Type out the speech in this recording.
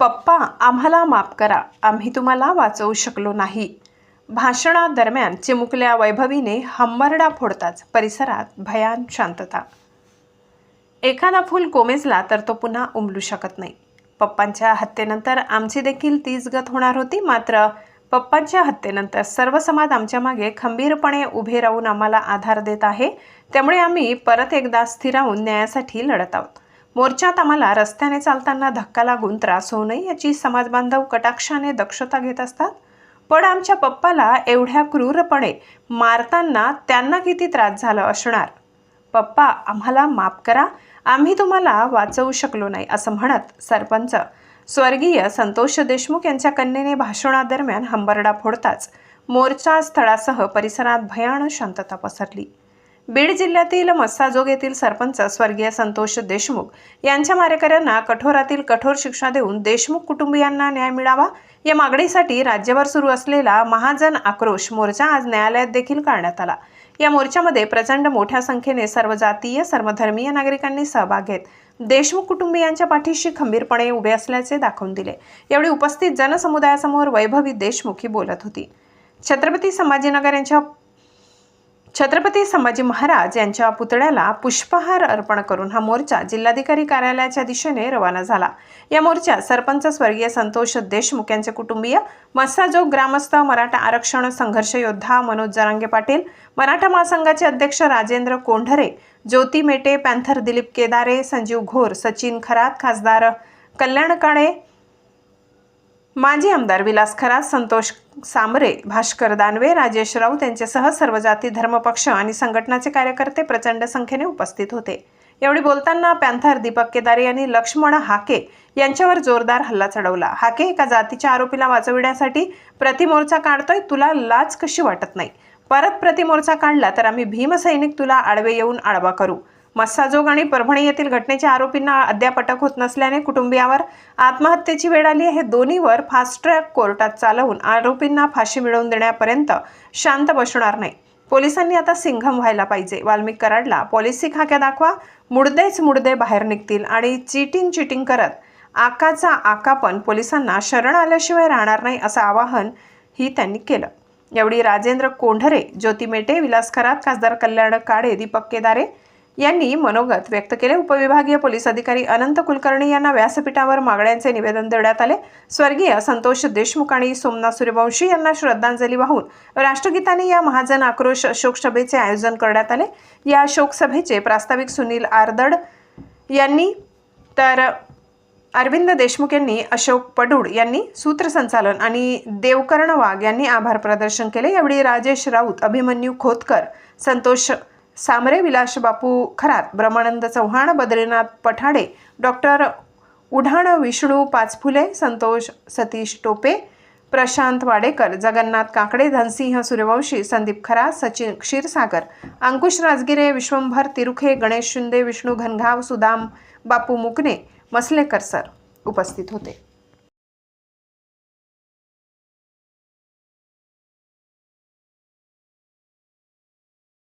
पप्पा आम्हाला माफ करा. आम्ही तुम्हाला वाचवू शकलो नाही. भाषणादरम्यान चिमुकल्या वैभवीने हंबरडा फोडताच परिसरात भयान शांतता. एखादा फूल कोमेजला तर तो पुन्हा उमलू शकत नाही. पप्पांच्या हत्येनंतर आमची देखील तीच गत होणार होती मात्र पप्पांच्या हत्येनंतर सर्व समाज आमच्या मागे खंबीरपणे उभे राहून आम्हाला आधार देत आहे त्यामुळे आम्ही परत एकदा स्थिरावून न्यायासाठी लढत आहोत. मोर्चात आम्हाला रस्त्याने चालताना धक्का लागून त्रास होऊ नये याची समाजबांधव कटाक्षाने दक्षता घेत असतात. पण आमच्या पप्पाला एवढ्या क्रूरपणे मारताना त्यांना किती त्रास झाला असणार? पप्पा आम्हाला माफ करा. आम्ही तुम्हाला वाचवू शकलो नाही असं म्हणत सरपंच. स्वर्गीय संतोष देशमुख यांच्या कन्येने भाषणादरम्यान हंबरडा फोडताच मोर्चा स्थळासह परिसरात भयान शांतता पसरली. बीड जिल्ह्यातील मस्साजोग येथील सरपंच स्वर्गीय संतोष देशमुख यांच्या मारेकऱ्यांना कठोरातील कठोर शिक्षा देऊन देशमुख कुटुंबियांना न्याय मिळावा या मागणीसाठी राज्यभर सुरू असलेला महाजन आक्रोश मोर्चा आज न्यायालयात देखील काढण्यात आला. या मोर्चामध्ये प्रचंड मोठ्या संख्येने सर्व जातीय सर्वधर्मीय नागरिकांनी सहभाग घेत देशमुख कुटुंबियांच्या पाठीशी खंबीरपणे उभे असल्याचे दाखवून दिले. यावेळी उपस्थित जनसमुदायासमोर वैभवी देशमुख ही बोलत होती. छत्रपती संभाजीनगर यांच्या छत्रपती संभाजी महाराज यांच्या पुतळ्याला पुष्पहार अर्पण करून हा मोर्चा जिल्हाधिकारी कार्यालयाच्या दिशेने रवाना झाला. या मोर्चात सरपंच स्वर्गीय संतोष देशमुख यांचे कुटुंबीय मस्साजोग ग्रामस्थ मराठा आरक्षण संघर्ष योद्धा मनोज जरांगे पाटील मराठा महासंघाचे अध्यक्ष राजेंद्र कोंढरे ज्योती मेटे पॅन्थर दिलीप केदारे संजीव घोर सचिन खरात खासदार कल्याण काळे माजी आमदार विलास खरात संतोष सांबरे भास्कर दानवे राजेश राऊत यांच्यासह सर्व जाती धर्मपक्ष आणि संघटनाचे कार्यकर्ते प्रचंड संख्येने उपस्थित होते. यावेळी बोलताना पॅन्थर दीपक केदारे यांनी लक्ष्मण हाके यांच्यावर जोरदार हल्ला चढवला. हाके एका जातीच्या आरोपीला वाचविण्यासाठी प्रतिमोर्चा काढतोय तुला लाच कशी वाटत नाही? परत प्रतिमोर्चा काढला तर आम्ही भीमसैनिक तुला आडवे येऊन आडवा करू. मस्साजोग आणि परभणी येथील घटनेच्या आरोपींना अद्याप अटक होत नसल्याने कुटुंबियावर आत्महत्येची वेळ आली हे दोन्हीवर फास्ट ट्रॅक कोर्टात चालवून आरोपींना फाशी मिळवून देण्यापर्यंत शांत बसणार नाही. पोलिसांनी आता सिंघम व्हायला पाहिजे. वाल्मिक कराडला पॉलिसी खाक्या दाखवा मुडदेच मुडदे बाहेर निघतील आणि चिटिंग चिटिंग करत आकाचा आकापण पोलिसांना शरण आल्याशिवाय राहणार नाही असं आवाहन ही त्यांनी केलं. यावेळी राजेंद्र कोंढरे ज्योती मेटे विलास खरात खासदार कल्याण काळे दीपक केदारे यांनी मनोगत व्यक्त केले. उपविभागीय पोलीस अधिकारी अनंत कुलकर्णी यांना व्यासपीठावर मागण्यांचे निवेदन देण्यात आले. स्वर्गीय संतोष देशमुख आणि सोमनाथ सूर्यवंशी यांना श्रद्धांजली वाहून राष्ट्रगीताने या महाजन आक्रोश शोकसभेचे आयोजन करण्यात आले. या शोकसभेचे प्रास्ताविक सुनील आरदड यांनी तर अरविंद देशमुख यांनी अशोक पडूड यांनी सूत्रसंचालन आणि देवकर्ण वाघ यांनी आभार प्रदर्शन केले. यावेळी राजेश राऊत अभिमन्यू खोतकर संतोष सामरे विलास बापू खरात ब्रह्मानंद चव्हाण बद्रीनाथ पठाडे डॉक्टर उढाण विष्णू पाचफुले संतोष सतीश टोपे प्रशांत वाडेकर जगन्नाथ काकडे धनसिंह सूर्यवंशी संदीप खरा सचिन क्षीरसागर अंकुश राजगिरे विश्वंभर तिरुखे गणेश शिंदे विष्णू घनघाव सुदाम बापू मुकणे मसलेकर सर उपस्थित होते.